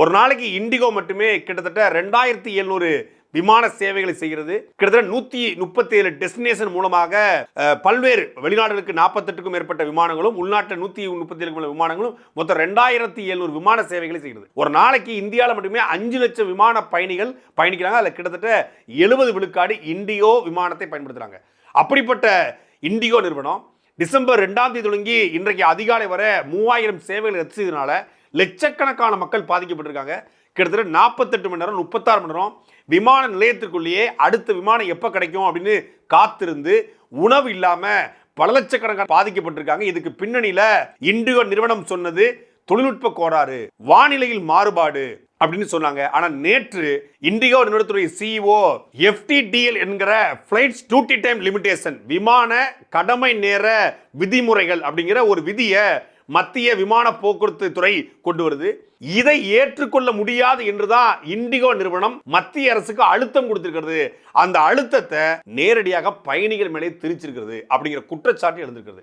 ஒரு நாளைக்கு இண்டிகோ மட்டுமே கிட்டத்தட்ட ரெண்டாயிரத்தி எழுநூறு விமான சேவைகளை செய்கிறது. கிட்டத்தட்ட நூத்தி முப்பத்தி ஏழு டெஸ்டினேஷன் மூலமாக பல்வேறு வெளிநாடுகளுக்கு நாற்பத்தெட்டுக்கும் மேற்பட்ட விமானங்களும் உள்நாட்டில் நூத்தி முப்பத்தி ஏழு விமானங்களும் மொத்தம் ரெண்டாயிரத்தி எழுநூறு விமான சேவைகளை செய்கிறது. ஒரு நாளைக்கு இந்தியாவில் மட்டுமே அஞ்சு லட்சம் விமான பயணிகள் பயணிக்கிறாங்க. அதில் கிட்டத்தட்ட எழுபது விழுக்காடு இண்டிகோ விமானத்தை பயன்படுத்துகிறாங்க அப்படிப்பட்ட இண்டிகோ நிறுவனம் டிசம்பர் ரெண்டாம் தேதி தொடங்கி இன்றைக்கு அதிகாலை வரை மூவாயிரம் சேவைகள் ரத்து செய்தனால லட்சக்கணக்கான மக்கள் பாதிக்கப்பட்டிருக்காங்க. கிட்டத்தட்ட நாற்பத்தெட்டு மணி நேரம் முப்பத்தாறு மணி நேரம் விமான நிலையத்திற்குள்ளேயே அடுத்த விமானம் எப்போ கிடைக்கும் அப்படின்னு காத்திருந்து உணவு இல்லாமல் பல லட்சக்கணக்கான பாதிக்கப்பட்டிருக்காங்க. இதுக்கு பின்னணியில் இண்டிகோ நிறுவனம் சொன்னது தொழில்நுட்ப கோளாறு வானிலையில் மாறுபாடு அப்படின்னு சொன்னாங்க. ஆனால் நேற்று இண்டிகோ நிறுவனத்துடைய சிஇஓ எஃப்டிடிஎல் என்கிற ஃப்ளைட்ஸ் டியூட்டி டைம் லிமிடேஷன் விமான கடமை நேர விதிமுறைகள் அப்படிங்கிற ஒரு விதியை மத்திய விமான போக்குவரத்து துறை கொண்டு வருது. இதை ஏற்றுக்கொள்ள முடியாது என்றுதான் இண்டிகோ நிறுவனம் மத்திய அரசுக்கு அழுத்தம் கொடுத்திருக்கிறது. அந்த அழுத்தத்தை நேரடியாக பயணிகள் மேலே திரிச்சிருக்கிறது அப்படிங்கிற குற்றச்சாட்டு எழுந்திருக்கிறது.